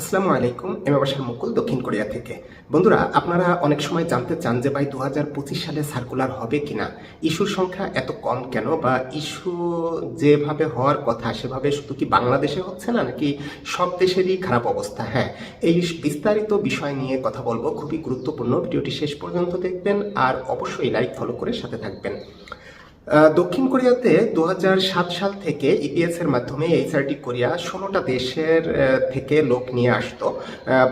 আসসালামু আলাইকুম, এম বাসার মুকুল দক্ষিণ কোরিয়া থেকে। বন্ধুরা, আপনারা অনেক সময় জানতে চান যে ভাই দু হাজার পঁচিশ সালে সার্কুলার হবে কিনা? ইস্যুর সংখ্যা এত কম কেন বা ইস্যু যেভাবে হওয়ার কথা, সেভাবে শুধু কি বাংলাদেশে হচ্ছে না, নাকি সব দেশেরই খারাপ অবস্থা? হ্যাঁ এই বিস্তারিত বিষয় নিয়ে কথা বলব। খুবই গুরুত্বপূর্ণ। ভিডিওটি শেষ পর্যন্ত দেখবেন, আর অবশ্যই লাইক ফলো করে সাথে থাকবেন। দক্ষিণ কোরিয়াতে দু হাজার সাত সাল থেকে ইপিএস এর মাধ্যমে এইচআরটি কোরিয়া ষোলোটা দেশের থেকে লোক নিয়ে আসতো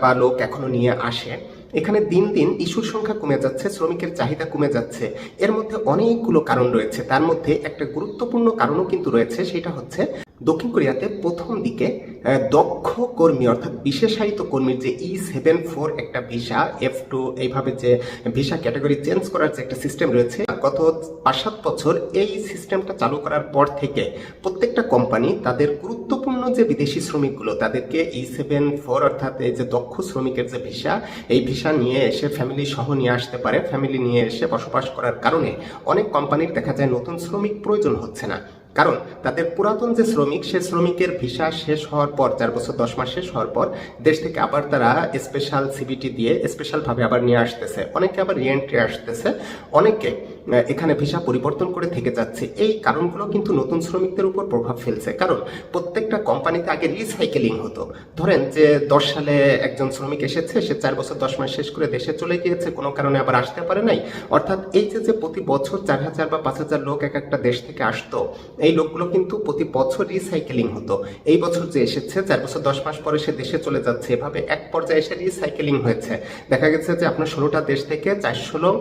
বা লোক এখনও নিয়ে আসে। এখানে দিন দিন ইস্যুর সংখ্যা কমে যাচ্ছে, শ্রমিকের চাহিদা কমে যাচ্ছে। এর মধ্যে অনেকগুলো কারণ রয়েছে। তার মধ্যে একটা গুরুত্বপূর্ণ কারণও কিন্তু রয়েছে, সেটা হচ্ছে দক্ষিণ কোরিয়াতে প্রথম দিকে দক্ষ কর্মী অর্থাৎ বিশেষায়িত কর্মীর যে ই সেভেন ফোর একটা ভিসা এফ টু এইভাবে যে ভিসা ক্যাটাগরি চেঞ্জ করার যে একটা সিস্টেম রয়েছে, গত পাঁচ সাত বছর এই সিস্টেমটা চালু করার পর থেকে প্রত্যেকটা কোম্পানি তাদের গুরুত্বপূর্ণ যে বিদেশি শ্রমিকগুলো, তাদেরকে ই সেভেন ফোর অর্থাৎ এই যে দক্ষ শ্রমিকের যে ভিসা, এই ভিসা নিয়ে এসে ফ্যামিলি সহ নিয়ে আসতে পারে। ফ্যামিলি নিয়ে এসে বসবাস করার কারণে অনেক কোম্পানির দেখা যায় নতুন শ্রমিক প্রয়োজন হচ্ছে না। কারণ তাদের পুরাতন যে শ্রমিক, সে শ্রমিকের ভিসা শেষ হওয়ার পর, চার বছর, দশ মাস শেষ হওয়ার পর, দেশ থেকে আবার তারা স্পেশাল সিবিটি দিয়ে স্পেশাল ভাবে আবার নিয়ে আসতেছে। অনেকে আবার রিএন্ট্রি আসতেছে। অনেকে এখানে ভিসা পরিবর্তন করে থেকে যাচ্ছে। এই কারণগুলো কিন্তু নতুন শ্রমিকদের উপর প্রভাব ফেলছে। কারণ প্রত্যেকটা কোম্পানিতে আগে রিসাইকেলিং হতো। ধরেন যে, দশ সালে একজন শ্রমিক এসেছে, সে চার বছর, দশ মাস শেষ করে দেশে চলে গিয়েছে, কোনো কারণে আবার আসতে পারে নাই। অর্থাৎ এই যে যে প্রতি বছর চার হাজার বা পাঁচ হাজার লোক এক একটা দেশ থেকে আসতো এই লোকগুলো কিন্তু প্রতি বছর রিসাইকেলিং হতো। এই বছর যে এসেছে, চার বছর দশ মাস পরে সে দেশে চলে যাচ্ছে। এভাবে এক পর্যায়ে এসে রিসাইকেলিং হয়েছে। দেখা গেছে যে আপনার ষোলোটা দেশ থেকে চারশো লোক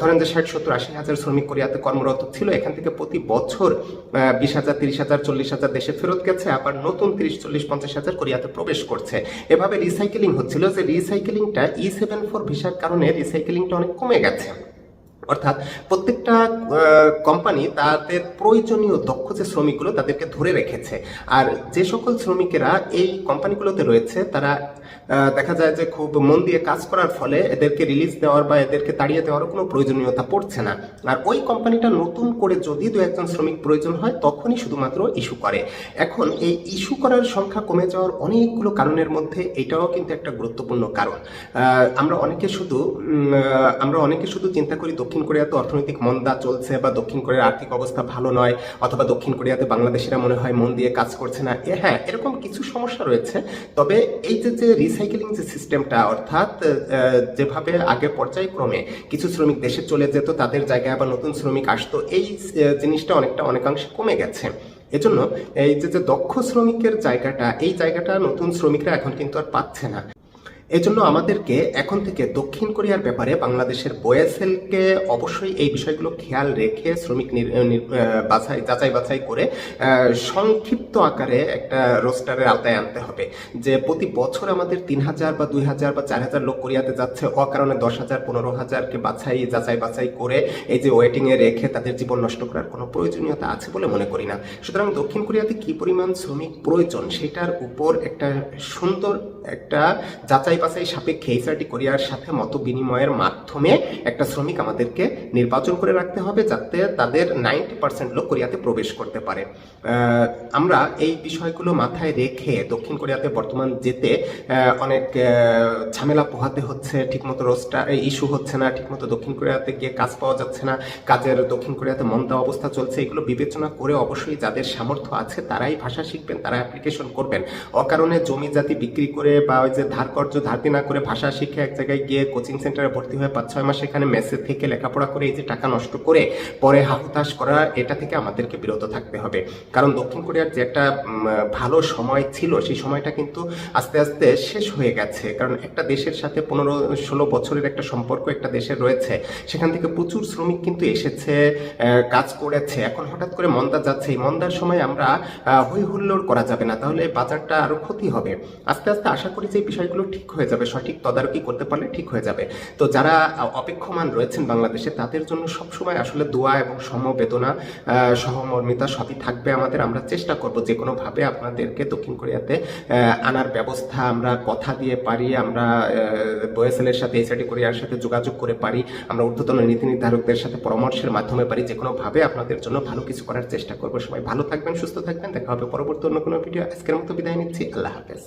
ধরেন যে ষাট, সত্তর, আশি হাজার শ্রমিক কোরিয়াতে কর্মরত ছিল, এখান থেকে প্রতি বছর বিশ হাজার, তিরিশ হাজার, চল্লিশ হাজার দেশে ফেরত গেছে, আবার নতুন তিরিশ, চল্লিশ, পঞ্চাশ হাজার কোরিয়াতে প্রবেশ করছে। এভাবে রিসাইকেলিং হচ্ছিল যে রিসাইকেলিংটা ই সেভেন ফোর ভিসার কারণে রিসাইকেলিংটা অনেক কমে গেছে। অর্থাৎ প্রত্যেকটা কোম্পানি তাদের প্রয়োজনীয় দক্ষ যে শ্রমিকগুলো তাদেরকে ধরে রেখেছে। আর যে সকল শ্রমিকেরা এই কোম্পানিগুলোতে রয়েছে, তারা দেখা যায় যে খুব মন দিয়ে কাজ করার ফলে এদেরকে রিলিজ দেওয়ার বা এদেরকে তাড়িয়ে দেওয়ার কোনো প্রয়োজনীয়তা পড়ছে না। আর ওই কোম্পানিটা নতুন করে যদি দু একজন শ্রমিক প্রয়োজন হয়, তখনই শুধুমাত্র ইস্যু করে। এখন এই ইস্যু করার সংখ্যা কমে যাওয়ার অনেকগুলো কারণের মধ্যে এটাও কিন্তু একটা গুরুত্বপূর্ণ কারণ। আমরা অনেকে শুধু আমরা অনেকে শুধু চিন্তা করি দক্ষিণ কোরিয়াতে অর্থনৈতিক মন্দা চলছে বা দক্ষিণ কোরিয়ার আর্থিক অবস্থা ভালো নয় অথবা দক্ষিণ কোরিয়াতে বাংলাদেশিরা মনে হয় মন দিয়ে কাজ করছে না। হ্যাঁ এরকম কিছু সমস্যা রয়েছে। তবে এই যে রিসাইকেলিং যে সিস্টেমটা অর্থাৎ যেভাবে আগে পর্যায়ক্রমে কিছু শ্রমিক দেশে চলে যেত, তাদের জায়গায় আবার নতুন শ্রমিক আসতো, এই জিনিসটা অনেকটা অনেকাংশে কমে গেছে। এজন্য এই যে দক্ষ শ্রমিকের জায়গাটা, এই জায়গাটা নতুন শ্রমিকরা এখন কিন্তু আর পাচ্ছে না। এজন্য আমাদেরকে এখন থেকে দক্ষিণ কোরিয়ার ব্যাপারে বাংলাদেশের বোয়েসেলকে অবশ্যই এই বিষয়গুলো খেয়াল রেখে শ্রমিক বাছাই, যাচাই বাছাই করে সংক্ষিপ্ত আকারে একটা রোস্টারের আওতায় আনতে হবে। যে প্রতি বছর আমাদের তিন হাজার বা দুই হাজার বা চার হাজার লোক কোরিয়াতে যাচ্ছে, অকারণে দশ হাজার, পনেরো হাজারকে বাছাই, যাচাই বাছাই করে এই যে ওয়েটিংয়ে রেখে তাদের জীবন নষ্ট করার কোনো প্রয়োজনীয়তা আছে বলে মনে করি না। সুতরাং দক্ষিণ কোরিয়াতে কি পরিমাণ শ্রমিক প্রয়োজন, সেটার উপর একটা সুন্দর একটা যাচাই বাছাই সাপেক্ষে এইচআরটি কোরিয়ার সাথে মত বিনিময়ের মাধ্যমে একটা শ্রমিক আমাদেরকে নির্বাচন করে রাখতে হবে যাতে তাদের নাইনটি পার্সেন্ট লোক কোরিয়াতে প্রবেশ করতে পারে। আমরা এই বিষয়গুলো মাথায় রেখে দক্ষিণ কোরিয়াতে বর্তমান যেতে অনেক ঝামেলা পোহাতে হচ্ছে, ঠিকমতো রোস্টার ইস্যু হচ্ছে না, ঠিকমতো দক্ষিণ কোরিয়াতে গিয়ে কাজ পাওয়া যাচ্ছে না, কাজের দক্ষিণ কোরিয়াতে মন্দা অবস্থা চলছে, এগুলো বিবেচনা করে অবশ্যই যাদের সামর্থ্য আছে তারাই ভাষা শিখবেন, তারা অ্যাপ্লিকেশন করবেন। অকারণে জমি জাতি বিক্রি করে বা ওই যে ধার কর্য ধারতি না করে ভাষা শিখে এক জায়গায় গিয়ে কোচিং সেন্টারে ভর্তি হয়ে পাঁচ ছয় মাস এখানে মেসে থেকে লেখাপড়া করে এই যে টাকা নষ্ট করে পরে হাহুতাশ করা, এটা থেকে আমাদেরকে বিরত থাকতে হবে। কারণ দক্ষিণ কোরিয়ার যে একটা ভালো সময় ছিল, সেই সময়টা কিন্তু আস্তে আস্তে শেষ হয়ে গেছে। কারণ একটা দেশের সাথে পনেরো, ষোলো বছরের একটা সম্পর্ক একটা দেশের রয়েছে, সেখান থেকে প্রচুর শ্রমিক কিন্তু এসেছে কাজ করেছে। এখন হঠাৎ করে মন্দা যাচ্ছে। এই মন্দার সময় আমরা হই হুল্লোড় করা যাবে না, তাহলে বাজারটা আরও ক্ষতি হবে। আস্তে আস্তে আশা করি যে বিষয়গুলো ঠিক হয়ে যাবে, সঠিক তদারকি করতে পারলে ঠিক হয়ে যাবে। তো যারা অপেক্ষমান রয়েছেন বাংলাদেশে, তাদের জন্য সবসময় আসলে দোয়া এবং সমবেদনা সহমর্মিতা সবই থাকবে আমাদের। আমরা চেষ্টা করব যে কোনোভাবে আপনাদেরকে দক্ষিণ কোরিয়াতে আনার ব্যবস্থা আমরা কথা দিয়ে পারি, আমরা বয়েসেলের সাথে এসআইটি কোরিয়ার সাথে যোগাযোগ করে পারি, আমরা ঊর্ধ্বতন নীতি নির্ধারকদের সাথে পরামর্শের মাধ্যমে পারি, যে কোনোভাবে আপনাদের জন্য ভালো কিছু করার চেষ্টা করব। সবাই ভালো থাকবেন, সুস্থ থাকবেন। দেখা হবে পরবর্তী অন্য কোনো ভিডিও। আজকের মতো বিদায় নিচ্ছি। আল্লাহ হাফেজ।